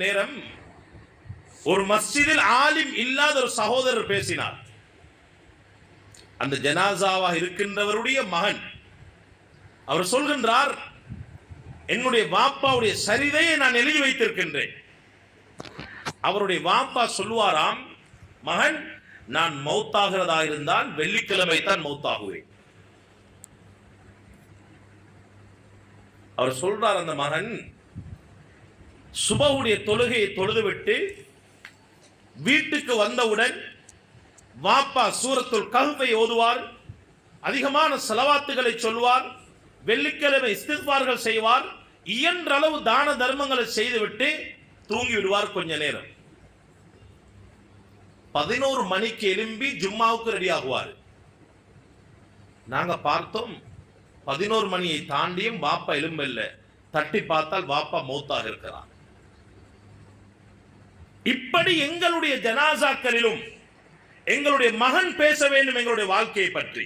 நேரம் ஒரு மஸ்ஜிதில் ஆலிம் இல்லாத ஒரு சகோதரர் பேசினார். அந்த ஜனாசாவாக இருக்கின்றவருடைய மகன் அவர் சொல்கின்றார் என்னுடைய வாப்பாவுடைய சரிதையை நான் எழுதி வைத்திருக்கின்றேன். அவருடைய வாப்பா சொல்லுவாராம் மகன் நான் மௌத்தாகிறதா இருந்தால் வெள்ளிக்கிழமை தான் மௌத்தாகுவேன். அவர் சொல்றார் அந்த மகன் சுபவுடைய தொழுகையை தொழுதுவிட்டு வீட்டுக்கு வந்தவுடன் வாப்பா சூரத்துல் கஹ்வை ஓதுவார் அதிகமான செலவாத்துகளை சொல்வார் வெள்ளிக்கிழமை இஸ்திஃபார்கள் செய்வார் இயன்றளவு தான தர்மங்களை செய்துவிட்டு தூங்கி விடுவார் கொஞ்ச நேரம். பதினோரு மணிக்கு எழும்பி ஜும்மாவுக்கு ரெடி ஆகுவார். நாங்க பார்த்தோம் பதினோரு மணியை தாண்டியும் வாப்பா எலும்பல்ல தட்டி பார்த்தால் வாப்பா மௌத்தாக இருக்கிறார் இப்படி எங்களுடைய ஜனாசாக்களிலும் எங்களுடைய மகன் பேச வேண்டும் எங்களுடைய வாழ்க்கையை பற்றி.